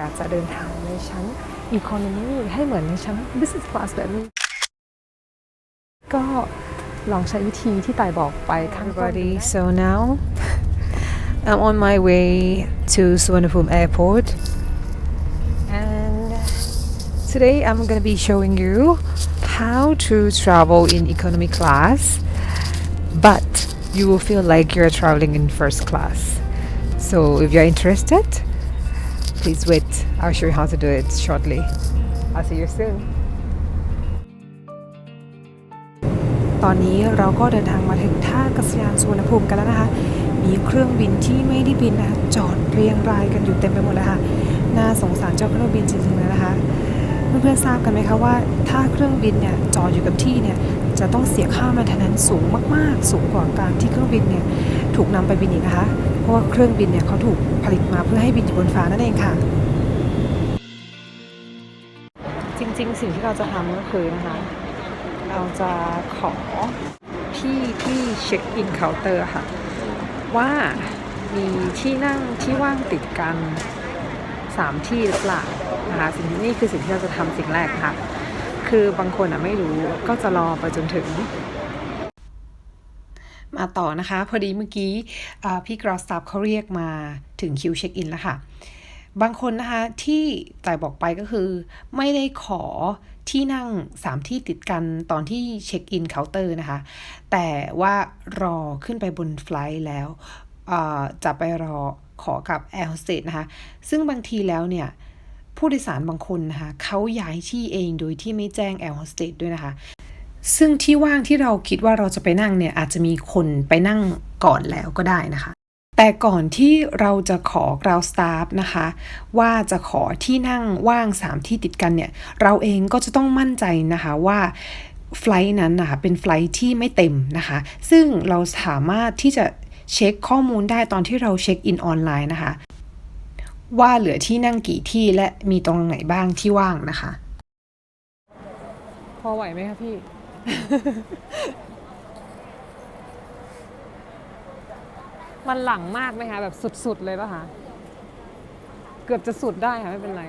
อยากจะเดินทางในชั้น Economy ให้เหมือนในชั้น Business Class แบบนี้ ก็ลองใช้วิธีที่ต่ายบอกไปข้างต้น everybody. So now I'm on my way to Suvarnabhumi Airport, and today I'm going to be showing you how to travel in economy class, but you will feel like you're traveling in first class. So if you're interested, please wait. I'll show you how to do it shortly. I'll see you soon. ตอนนี้เราก็เดินทางมาถึงท่ากัศยานสุวรรณภูมิกันแล้วนะคะ มีเครื่องบินที่ไม่ได้บินนะคะจอดเรียงรายกันอยู่เต็มไปหมดเลยค่ะ น่าสงสารเจ้าเครื่องบินจริงๆเลยนะคะ เพื่อนๆทราบกันไหมคะว่า ถ้าเครื่องบินเนี่ยจอดอยู่กับที่เนี่ยจะต้องเสียค่ามาทนนสูงมาก ๆ สูงกว่าการที่เครื่องบินเนี่ยถูกนำไปบินอีกนะคะ ราะว่าเครื่องบินเนี่ยเขาถูกผลิตมาเพื่อให้บินอยู่บนฟ้านั่นเองค่ะ จริงๆ สิ่งที่เราจะทำก็คือนะคะ เราจะขอพี่ที่เช็คอินเคาน์เตอร์ค่ะ ว่ามีที่นั่งที่ว่างติดกัน 3 ที่หรือเปล่านะคะสิ่งนี่คือสิ่งที่เราจะทำสิ่งแรกนะคะคือบางคนอะไม่รู้ก็จะรอไปจนถึง มาต่อนะคะ พอดีเมื่อกี้พี่กรอสตาฟเขาเรียกมาถึงคิวเช็คอินแล้วค่ะ บางคนนะคะที่ต่บอกไปก็คือ ไม่ได้ขอที่นั่ง 3 ที่ติดกันตอนที่เช็คอินเคาน์เตอร์นะคะ แต่ว่ารอขึ้นไปบนไฟล์แล้วจะไปรอขอกับแอร์โฮสเตสนะคะ ซึ่งบางทีแล้วเนี่ยผู้โดยสารบางคนนะคะเขาย้ายที่เองโดยที่ไม่แจ้งแอร์โฮสเตสด้วยนะคะ ซึ่งที่ว่างที่เราคิดว่าเราจะไปนั่งเนี่ยอาจจะมีคนไปนั่งก่อนแล้วก็ได้นะคะ แต่ก่อนที่เราจะขอกราวสตาฟนะคะ ว่าจะขอที่นั่งว่าง 3 ที่ติดกันเนี่ย เราเองก็จะต้องมั่นใจนะคะว่าไฟล์นั้นนะคะเป็นไฟล์ที่ไม่เต็มนะคะ ซึ่งเราสามารถที่จะเช็คข้อมูลได้ตอนที่เราเช็คอินออนไลน์นะคะ ว่าเหลือที่นั่งกี่ที่และมีตรงไหนบ้างที่ว่างนะคะ พอไหวไหมคะพี่ มันหลังมากไหมคะแบบสุดๆเลยป่ะคะเกือบจะสุดได้ค่ะ ไม่เป็นไร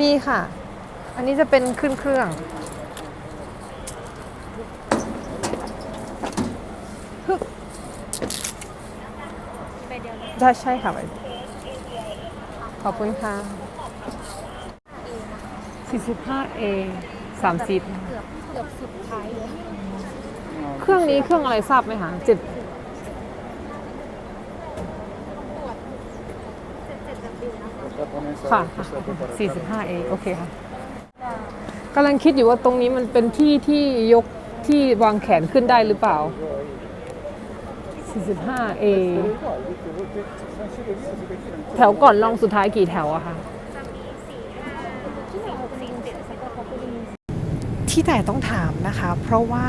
มีค่ะ อันนี้จะเป็นขึ้นเครื่องฮึบได้ใช่ค่ะไปขอบคุณค่ะ 45A 3ซีทเกือบเกือบสุดท้ายเลยเครื่องนี้เครื่องอะไรทราบไหมคะเจ็ดเจ็ดเจ็ดบิลนะคะค่ะ 45A โอเคค่ะกำลังคิดอยู่ว่าตรงนี้มันเป็นที่ที่ยกที่วางแขนขึ้นได้หรือเปล่า 45A แถวก่อนลองสุดท้ายกี่แถวอะคะ จะมีสี่ห้าที่ไหนหกสี่เจ็ดแล้วก็เขาก็มี ที่แต่ต้องถามนะคะ เพราะว่า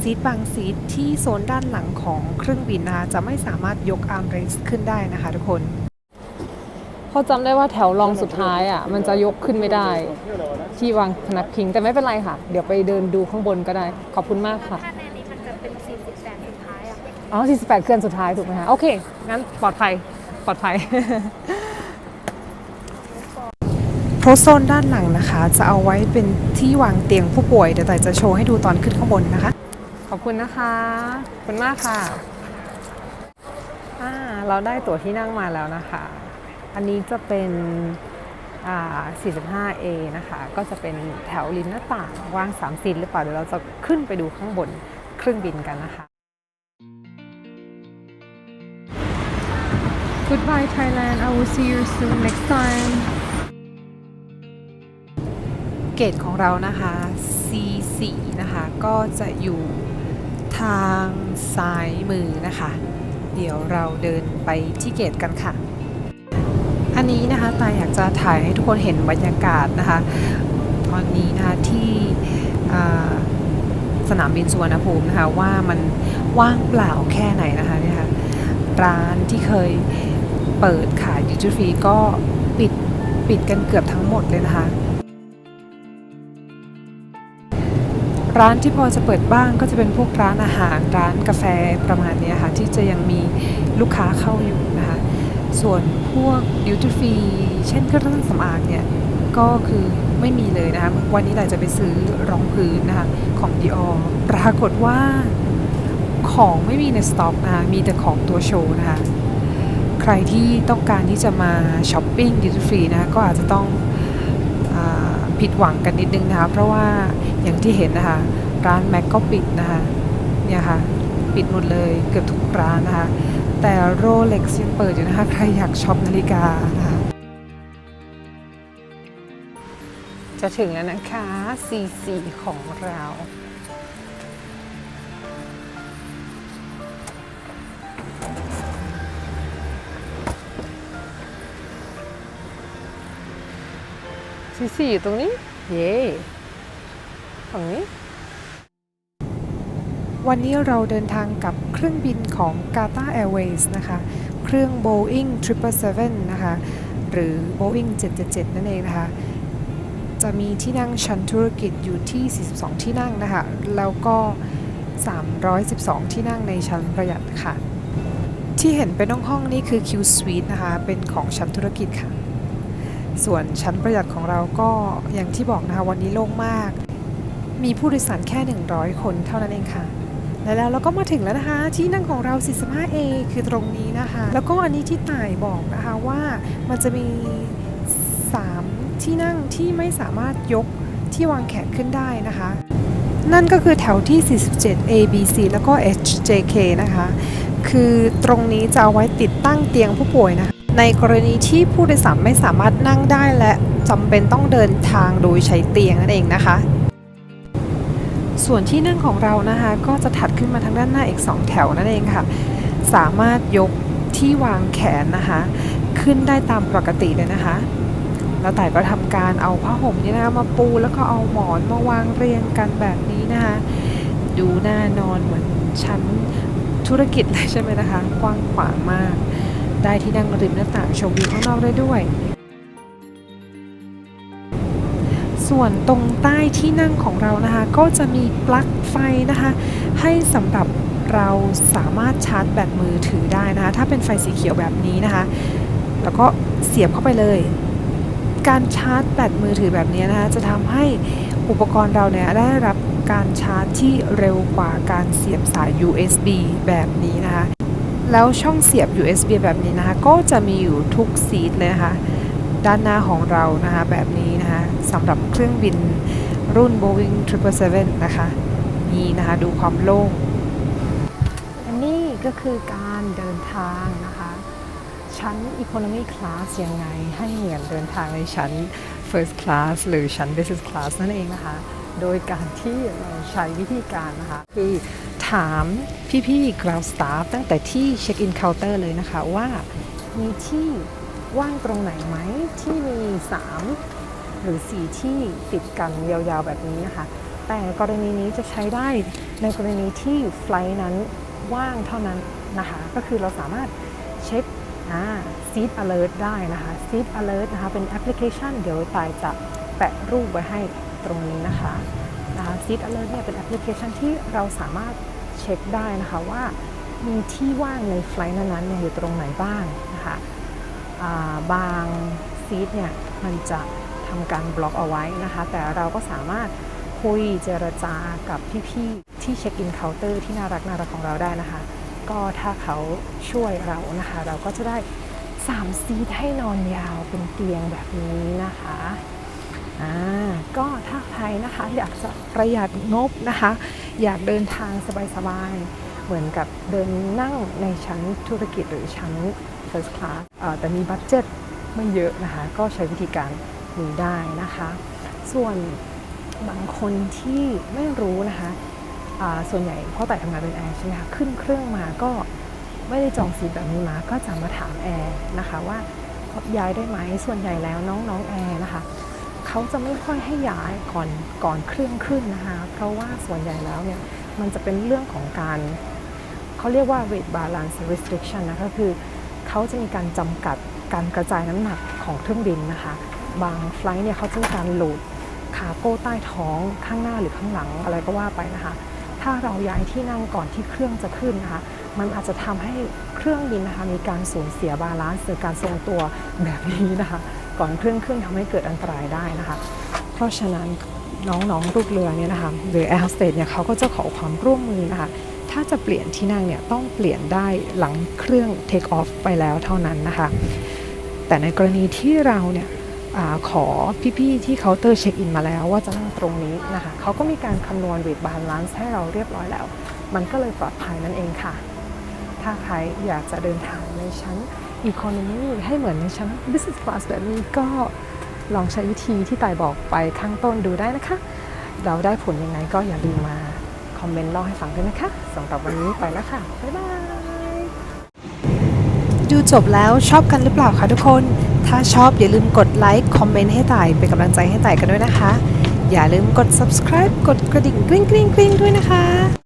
ซีทบางซีทที่โซนด้านหลังของเครื่องบินนะคะจะไม่สามารถยกอาร์มเรสขึ้นได้นะคะทุกคนเขาจำได้ว่าแถวรองสุดท้ายอะมันจะยกขึ้นไม่ได้ ที่วางพนักพิงแต่ไม่เป็นไรค่ะ เดี๋ยวไปเดินดูข้างบนก็ได้ ขอบคุณมากค่ะถ้าในนี้มันจะเป็นสี่สิบแปดสุดท้ายอะอ๋อ 48 เคลื่อนสุดท้ายถูกไหมคะโอเค งั้นปลอดภัยปลอดภัย เพราะโซนด้านหลังนะคะ จะเอาไว้เป็นที่วางเตียงผู้ป่วย เดี๋ยวแต่จะโชว์ให้ดูตอนขึ้นข้างบนนะคะ ขอบคุณนะคะขอบคุณมากค่ะอ่าเราได้ตั๋วที่นั่งมาแล้วนะคะ อันนี้จะเป็นอ่า 45A นะคะ ก็จะเป็นแถวริมหน้าต่างว่าง3ซีนหรือเปล่าเดี๋ยวเราจะขึ้นไปดูข้างบนเครื่องบินกันนะคะ Goodbye Thailand I will see you soon next time เกตของเรานะคะ C4 นะคะ ก็จะอยู่ทางซ้ายมือนะคะ เดี๋ยวเราเดินไปที่เกตกันค่ะ อันนี้นะคะตายอยากจะถ่ายให้ทุกคนเห็นบรรยากาศนะคะ ตอนนี้นะคะที่สนามบินสุวรรณภูมินะคะว่ามันว่างเปล่าแค่ไหนนะคะเนี่ยค่ะร้านที่เคยเปิดขายดิจิฟรีก็ปิดปิดกันเกือบทั้งหมดเลยนะคะ ร้านที่พอจะเปิดบ้างก็จะเป็นพวกร้านอาหารร้านกาแฟประมาณนี้ค่ะที่จะยังมีลูกค้าเข้าอยู่นะคะส่วนพวกดิวตี้ฟรีเช่นเครื่องสำอางเนี่ยก็คือไม่มีเลยนะคะวันนี้เราจะไปซื้อรองพื้นนะคะของ Dior ปรากฏว่าของไม่มีในสต็อกนะคะมีแต่ของตัวโชว์นะคะใครที่ต้องการที่จะมาช้อปปิ้งดิวตี้ฟรีนะคะก็อาจจะต้องผิดหวังกันนิดนึงนะคะเพราะว่า อย่างที่เห็นนะคะ ร้านแม็กก็ปิดนะคะเนี่ยค่ะปิดหมดเลยเกือบทุกร้านนะคะ แต่โรเล็กยังเปิดอยู่นะคะ ใครอยากช็อปนาฬิกานะคะ จะถึงแล้วนะคะ C4 ของเรา C4 อยู่ตรงนี้ เย่ ฝั่งนี้วันนี้เราเดินทางกับเครื่องบินของ Qatar Airways นะคะ เครื่อง Boeing 777 นะคะ หรือ Boeing 777 นั่นเองนะคะ จะมีที่นั่งชั้นธุรกิจอยู่ที่ 42 ที่นั่งนะคะ แล้วก็ 312 ที่นั่งในชั้นประหยัดค่ะ ที่เห็นเป็นห้องๆนี่คือ Q Suite นะคะ เป็นของชั้นธุรกิจค่ะ ส่วนชั้นประหยัดของเราก็อย่างที่บอกนะคะ วันนี้โล่งมาก มีผู้โดยสารแค่ 100 คนเท่านั้นเองค่ะและแล้วเราก็มาถึงแล้วนะคะ ที่นั่งของเรา 45A คือตรงนี้นะคะ แล้วก็อันนี้ที่ต่ายบอกนะคะว่ามันจะมี 3 ที่นั่งที่ไม่สามารถยกที่วางแขนขึ้นได้นะคะ นั่นก็คือแถวที่ 47 A B C แล้วก็ H J K นะคะ คือตรงนี้จะเอาไว้ติดตั้งเตียงผู้ป่วยนะคะในกรณีที่ผู้โดยสารไม่สามารถนั่งได้และจำเป็นต้องเดินทางโดยใช้เตียงนั่นเองนะคะ ส่วนที่นั่งของเรานะคะก็จะถัดขึ้นมาทางด้านหน้าอีก 2 แถวนั่นเองค่ะ สามารถยกที่วางแขนนะคะ ขึ้นได้ตามปกติเลยนะคะแล้วแต่ก็ทำการเอาผ้าห่มนี่นะคะมาปูแล้วก็เอาหมอนมาวางเรียงกันแบบนี้นะคะ ดูน่านอนเหมือนชั้นธุรกิจเลยใช่ไหมนะคะ กว้างขวางมาก ได้ที่นั่งริมหน้าต่างชมวิวข้างนอกได้ด้วย ส่วนตรงใต้ที่นั่งของเรานะคะ ก็จะมีปลั๊กไฟนะคะ ให้สำหรับเราสามารถชาร์จแบตมือถือได้นะคะ ถ้าเป็นไฟสีเขียวแบบนี้นะคะ แล้วก็เสียบเข้าไปเลย การชาร์จแบตมือถือแบบนี้นะคะจะทำให้อุปกรณ์เราเนี่ยได้รับการชาร์จที่เร็วกว่าการเสียบสาย USB แบบนี้นะคะ แล้วช่องเสียบ USB แบบนี้นะคะ ก็จะมีอยู่ทุกซีทเลยนะคะ ด้านหน้าของเรานะคะแบบนี้นะคะสำหรับเครื่องบินรุ่น Boeing 777 นะคะนี่นะคะดูความโล่งอันนี้ก็คือการเดินทางนะคะ ชั้น Economy Class ยังไงให้เหมือนเดินทางในชั้น First Class หรือชั้น Business Class นั่นเองนะคะ โดยการที่เราใช้วิธีการนะคะ คือถามพี่ๆ Ground Staff ตั้งแต่ที่ Check-in Counter เลยนะคะว่ามีที่ ว่างตรงไหนไหมที่มี 3 หรือ 4 ที่ติดกันยาวๆแบบนี้นะคะ แต่กรณีนี้จะใช้ได้ในกรณีที่ไฟล์นั้นว่างเท่านั้นนะคะ ก็คือเราสามารถเช็คอ่า Seat Alert ได้นะคะ Seat Alert นะคะเป็นแอปพลิเคชันเดี๋ยวตายจะแปะรูปไว้ให้ตรงนี้นะคะนะคะ Seat Alert เนี่ยเป็นแอปพลิเคชันที่เราสามารถเช็คได้นะคะว่ามีที่ว่างในไฟล์นั้นๆเนี่ยอยู่ตรงไหนบ้างนะคะ บางซีทเนี่ยมันจะทำการบล็อกเอาไว้นะคะ แต่เราก็สามารถคุยเจรจากับพี่ๆที่เช็คอินเคาน์เตอร์ที่น่ารักน่ารักของเราได้นะคะ ก็ถ้าเขาช่วยเรานะคะ เราก็จะได้3ซีทให้นอนยาวเป็นเตียงแบบนี้นะคะอ่าก็ถ้าใครนะคะอยากจะประหยัดงบนะคะ อยากเดินทางสบายๆ เหมือนกับเดินนั่งในชั้นธุรกิจหรือชั้น First Class แต่มีบัตเจ็ตไม่เยอะนะคะ ก็ใช้วิธีการนี้ได้นะคะ ส่วนบางคนที่ไม่รู้นะคะส่วนใหญ่พ่อแต่ทำงานเป็นแอร์ใช่ไหมคะขึ้นเครื่องมาก็ไม่ได้จองซีทแบบนี้มา ก็จะมาถามแอร์นะคะว่าย้ายได้ไหมส่วนใหญ่แล้วน้องๆแอร์นะคะเขาจะไม่ค่อยให้ย้ายก่อนก่อนเครื่องขึ้นนะคะ เพราะว่าส่วนใหญ่แล้วเนี่ยมันจะเป็นเรื่องของการ เขาเรียกว่า weight balance restriction นะคะคือเขาจะมีการจำกัดการกระจายน้ำหนักของเครื่องบินนะคะ บางไฟล์เนี่ยเขาจะมีการโหลดคารโก้ใต้ท้องข้างหน้าหรือข้างหลังอะไรก็ว่าไปนะคะ ถ้าเราย้ายที่นั่งก่อนที่เครื่องจะขึ้นนะคะมันอาจจะทำให้เครื่องบินนะคะมีการสูญเสียบาลานซ์หรือการทรงตัวแบบนี้นะคะ ก่อนเครื่องเครื่องทำให้เกิดอันตรายได้นะคะ เพราะฉะนั้นน้องๆลูกเรือเนี่ยนะคะหรือแอร์โฮสเตสเนี่ยเขาก็จะขอความร่วมมือนะคะ ถ้าจะเปลี่ยนที่นั่งเนี่ยต้องเปลี่ยนได้หลังเครื่องเทคออฟไปแล้วเท่านั้นนะคะ แต่ในกรณีที่เราเนี่ยอขอพี่ๆที่เคาน์เตอร์เช็คอินมาแล้วว่าจะนั่งตรงนี้นะคะเขาก็มีการคำนวณเวทบาลานซ์ให้เราเรียบร้อยแล้ว มันก็เลยปลอดภัยนั่นเองค่ะ ถ้าใครอยากจะเดินทางในชั้น Economy ให้เหมือนในชั้น Business Class แบบนี้ก็ลองใช้วิธีที่ตายบอกไปข้างต้นดูได้นะคะ เราได้ผลยังไงก็อย่าลืมมา อมเมนต์เล่าให้ฟังด้วยนะคะสำหรับวันนี้ไปแล้วค่ะ บ๊ายบาย ดูจบแล้วชอบกันหรือเปล่าคะทุกคน ถ้าชอบอย่าลืมกดไลค์คอมเมนต์ให้ต่ายเป็นกำลังใจให้ต่ายกันด้วยนะคะ อย่าลืมกด subscribe กดกระดิ่งกริ๊งกริ๊งกริ๊งด้วยนะคะ